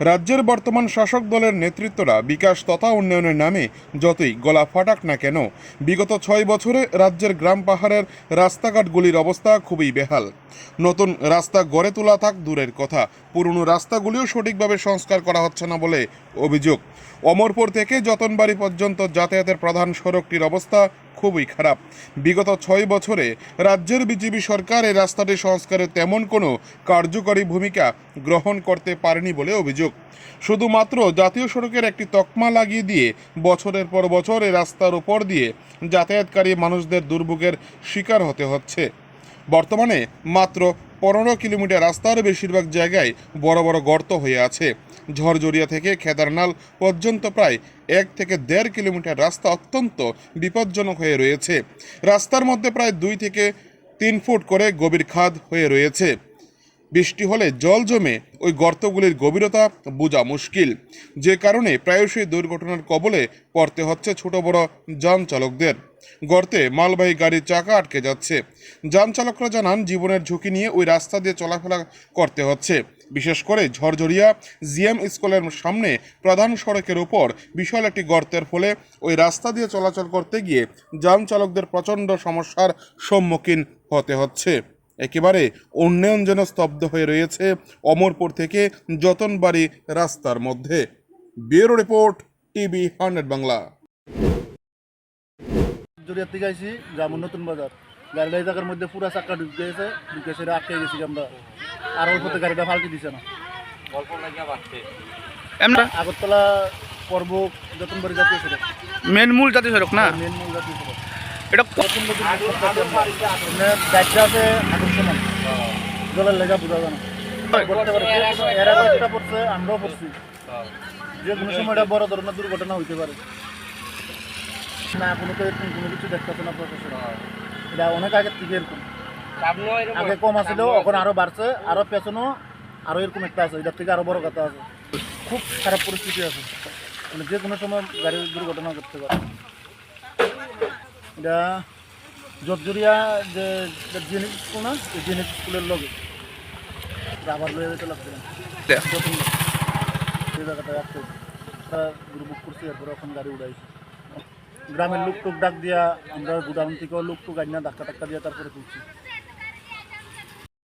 রাজ্যের বর্তমান শাসক দলের নেতৃত্বরা বিকাশ তথা উন্নয়নের নামে যতই গলা ফাটাক না কেন, বিগত ছয় বছরে রাজ্যের গ্রাম পাহাড়ের রাস্তাঘাটগুলির অবস্থা খুবই বেহাল। নতুন রাস্তা গড়ে তোলা থাক দূরের কথা, পুরনো রাস্তাগুলিও সঠিকভাবে সংস্কার করা হচ্ছে না বলে অভিযোগ। অমরপুর থেকে যতনবাড়ি পর্যন্ত যাতায়াতের প্রধান সড়কটির অবস্থা খুবই খারাপ। বিগত ছয় বছরে রাজ্যের বিজেপি সরকার এই রাস্তাটি সংস্কারে তেমন কোনো কার্যকরী ভূমিকা গ্রহণ করতে পারেনি বলে অভিযোগ। শুধুমাত্র জাতীয় সড়কের একটি তকমা লাগিয়ে দিয়ে বছরের পর বছর এই রাস্তার উপর দিয়ে যাতায়াতকারী মানুষদের দুর্ভোগের শিকার হতে হচ্ছে। বর্তমানে মাত্র পনেরো কিলোমিটার রাস্তার বেশিরভাগ জায়গায় বড় বড় গর্ত হয়ে আছে। ঝড়জরিয়া থেকে খেদারনাল পর্যন্ত প্রায় এক থেকে দেড় কিলোমিটার রাস্তা অত্যন্ত বিপজ্জনক হয়ে রয়েছে। রাস্তার মধ্যে প্রায় দুই থেকে তিন ফুট করে গভীর খাদ হয়ে রয়েছে। বৃষ্টি হলে জল জমে ওই গর্তগুলির গভীরতা বোঝা মুশকিল। যে কারণে প্রায়শই দুর্ঘটনার কবলে পড়তে হচ্ছে ছোট বড় যান চালকদের। গর্তে মালবাহী গাড়ির চাকা আটকে যাচ্ছে। যান চালকরা জানান, জীবনের ঝুঁকি নিয়ে ওই রাস্তা দিয়ে চলাফেরা করতে হচ্ছে। বিশেষ করে ঝড়ঝরিয়া জিএম স্কুলের সামনে প্রধান সড়কের উপর বিশাল একটি গর্তের ফলে ওই রাস্তা দিয়ে চলাচল করতে গিয়ে যান চালকদের প্রচণ্ড সমস্যার সম্মুখীন হতে হচ্ছে। একেবারে উন্নয়ন যেন স্তব্ধ হয়ে রয়েছে অমরপুর থেকে যতনবাড়ি রাস্তার মধ্যে। Bureau report TV hundred Bangla. জরিয়ার থেকে আইসি যাব নতুন বাজার। গাড়িটা এই জায়গার মধ্যে পুরা চাক্কা ঢুকে গেছে ঢুকে সেটা আটকে গেছি আমরা। আর পথে গাড়িটা ফালতে দিছে না। এমনা? আগরতলা পর্ব যতনবাড়ি জাতীয় সড়ক। মেন মূল জাতীয় সড়ক না? মেন মূল জাতীয় সড়ক। আগে যে কোনো সময় এটা বড় ধরনের দুর্ঘটনা হইতে পারে না কোনো তো কোনো কিছু দেখতেছে না অনেক আগের থেকে এরকম আগে কম আসলেও এখন আরও বাড়ছে আরও পেছনেও আরও এরকম একটা আছে এটার থেকে আরও বড় কথা আছে খুব খারাপ পরিস্থিতি আছে। মানে যে কোনো সময় গাড়ির দুর্ঘটনা করতে পারে। এটা জর্জরিয়া যে জেনিক স্কুল না জেনিক স্কুলের লগে। আবার লয়ে যেতে লাগছে না। সেই জায়গাটা রাখতে তারা বুক করছে এরপরে ওখানে গাড়ি উড়াইছে। গ্রামের লোক টুক ডাক দিয়া আমরা গুদাম থেকেও লোক টুক আইনা ধাক্কা টাক্কা দিয়া তারপরে তুলছি।